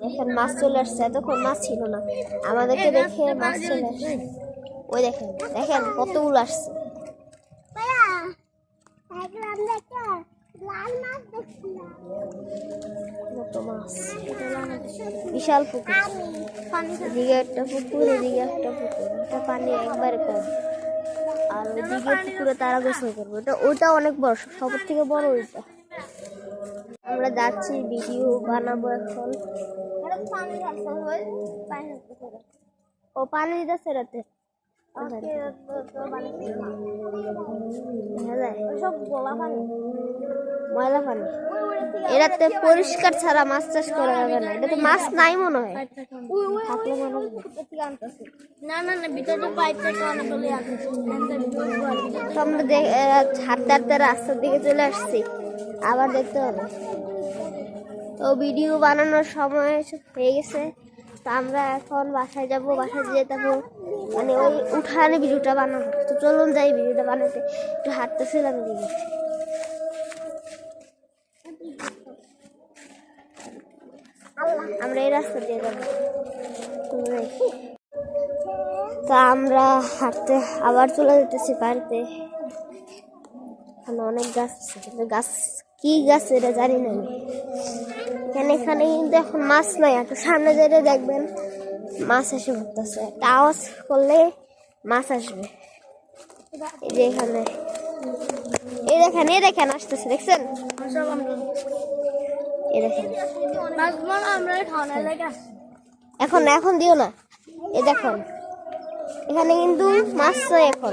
দেখেন মাছ চলে আসছে এতক্ষণ মাছ ছিল না। আমাদেরকে দেখে মাছ চলে আসছে। ওই দেখেন দেখেন কতগুলো আসছে। কত মাছ। বিশাল পুকুর। এদিকে একটা পুকুর এদিকে একটা পুকুর। এটা পানি একবারে কম। আর ওইদিকে পুকুরে তারা গোসল করব। ওটা ওটা অনেক বড় সবার থেকে বড় ওইটা। আমরা যাচ্ছি ভিডিও বানাবো এখন। ও পানি গোলা ময়লা পানি এটাতে পরিষ্কার ছাড়া মাছ চাষ করা যাবে না। এটাতে মাছ নাই মনে হয়। মনে না না না ভিতরে পাইপ থেকে অনেকগুলি আনতেছে তো আমরা হাঁটতে হাঁটতে রাস্তার দিকে চলে আসছি। আবার দেখতে হবে। তো ভিডিও বানানোর সময় হয়ে গেছে। তো আমরা এখন বাসায় যাব, বাসায় যেয়ে তারপর মানে ওই উঠানে ভিডিওটা বানাবো। তো চলুন যাই ভিডিওটা বানাতে। একটু হাঁটতেছিলাম দিকে আমরা এই রাস্তা দিয়ে যাব। তো আমরা হাঁটতে আবার চলে যেতেছি বাড়িতে। এখানে অনেক গাছ আছে, কিন্তু গাছ কি গাছ এটা জানি না। আমি এখানে এখানে কিন্তু এখন মাছ নাই, একটু সামনে যেতে দেখবেন। মাছ এসে ঘুরতেছে একটা আওয়াজ করলে মাছ আসবে। এই যে এখানে। এই দেখেন এই দেখেন, আসতেছে, দেখছেন? দেখেন। এখন এখন দিও না। এই দেখুন। এখানে কিন্তু মাছ নাই এখন।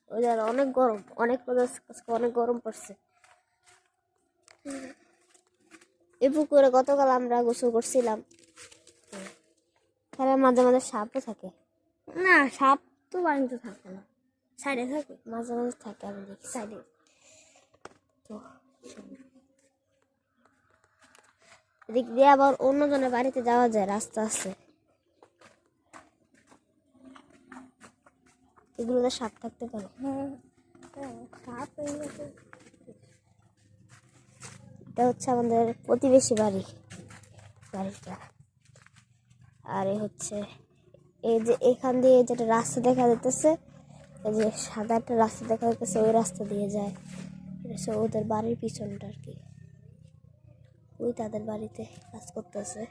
ওই জন্য অনেক গরম অনেক আজকে অনেক গরম পড়ছে। এই পুকুরে গতকাল আমরা গোসল করছিলাম। এখানে মাঝে মাঝে সাপও থাকে। না সাপ তো বাড়িতে থাকে না। সাইডে থাকে? মাঝে মাঝে থাকে আমি দেখি। সাইডে। তো এদিক দিয়ে আবার অন্যজনের বাড়িতে যাওয়া যায় রাস্তা আছে। এগুলোতে সাপ থাকতে পারে। এটা হচ্ছে আমাদের প্রতিবেশী বাড়ি বাড়িটা। আর এ হচ্ছে এই যে এখান দিয়ে যেটা রাস্তা দেখা যেতেছে এই যে সাদা একটা রাস্তা দেখা যাইতেছে ওই রাস্তা দিয়ে যায়। এটা ওদের বাড়ির পিছনটা আর কি। ওই তাদের বাড়িতে কাজ করতেছে।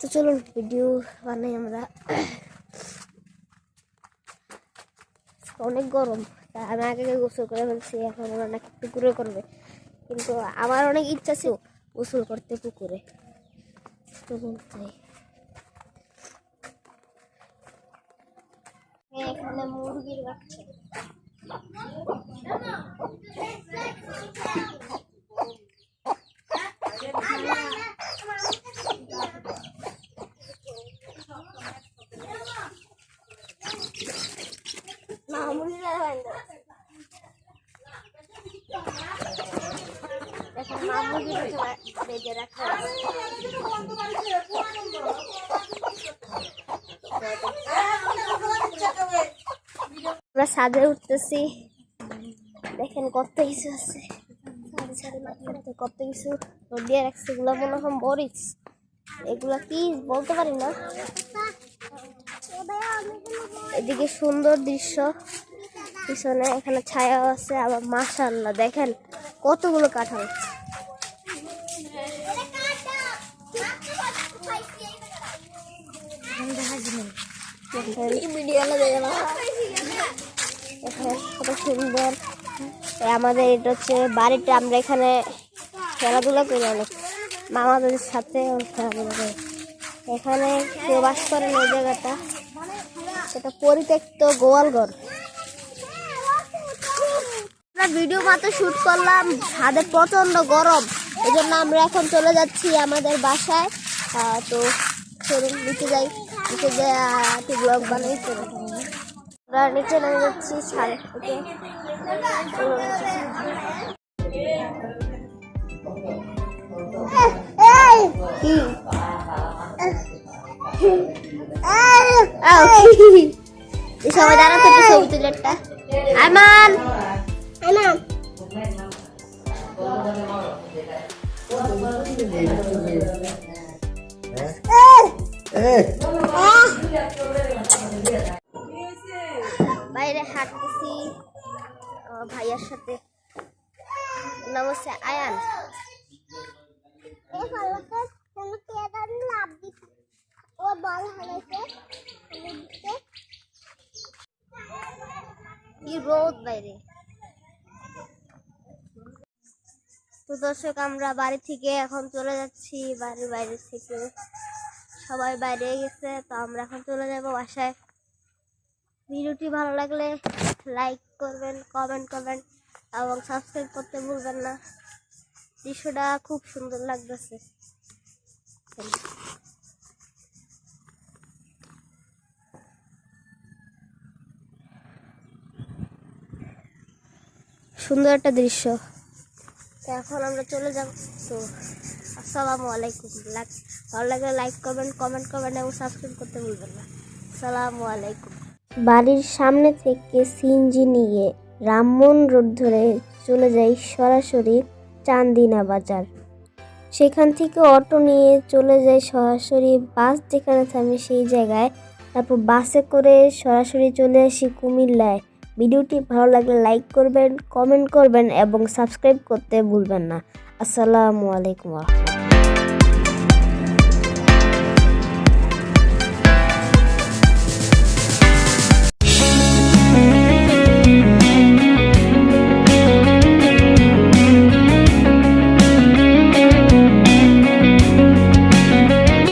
তো চলুন ভিডিও বানাই আমরা। অনেক গরম। আমি আগে গোসল করে ফেলছি, এখন ওরা নাকি পুকুরে করবে। কিন্তু আমার অনেক ইচ্ছা ছিল গোসল করতে পুকুরে। এখানে মুরগির বাচ্চা। আমরা ছাদে উঠতেছি। দেখেন কত কিছু আছে। কত কিছু দিয়ে রাখছে, এগুলো মনে হয় মরিচ। এগুলো কি বলতে পারি না। এদিকে সুন্দর দৃশ্য। পিছনে এখানে ছায়া আছে, আবার মাশাআল্লাহ দেখেন কতগুলো কাঁঠাল। কত সুন্দর আমাদের এটা হচ্ছে বাড়িটা, আমরা এখানে খেলাধুলা করি অনেক। মামাদের সাথে খেলাধুলা করি এখানে কেউ বাস করে না এই জায়গাটা। সেটা পরিত্যক্ত গোয়ালঘর। আমরা ভিডিও মাত্র শুট করলাম ছাদে প্রচণ্ড গরম এই জন্য আমরা এখন চলে যাচ্ছি আমাদের বাসায় তো চলুন নিচে যাই নিচে যাই একটু ব্লগ বানাই আমরা নিচে নেমে যাচ্ছি সবাই দাঁড়াতে একটু ছবি তুলে একটা আমান আমান বাইরে হাঁটতেছি। ভাইয়ার সাথে। নমস্তে আয়ান। ও বল হারাইছে কি রোদ বাইরে। তো দর্শক, আমরা বাড়ি থেকে এখন চলে যাচ্ছি, বাড়ির বাইরে থেকে। সবাই বাইরে গেছে, তো আমরা এখন চলে যাব বাসায়। ভিডিওটি ভালো লাগলে লাইক করবেন কমেন্ট করবেন, এবং সাবস্ক্রাইব করতে ভুলবেন না। দৃশ্যটা খুব সুন্দর লাগতেছে। সুন্দর একটা দৃশ্য। এখন আমরা চলে যাব। তো, আসসালামু আলাইকুম। লাইক ভালো লাগলে লাইক করবেন কমেন্ট করবেন এবং সাবস্ক্রাইব করতে ভুলবেন না। আসসালামু আলাইকুম। বাড়ির সামনে থেকে সিনজি নিয়ে রামমোহন রোড ধরে চলে যাই সরাসরি চান্দিনা বাজার। সেখান থেকে অটো নিয়ে চলে যাই সরাসরি বাস যেখানে থামে সেই জায়গায়। তারপর বাসে করে সরাসরি চলে আসি কুমিল্লায়। ভিডিওটি ভালো লাগলে লাইক করবেন কমেন্ট করবেন এবং সাবস্ক্রাইব করতে ভুলবেন না। আসসালামু আলাইকুম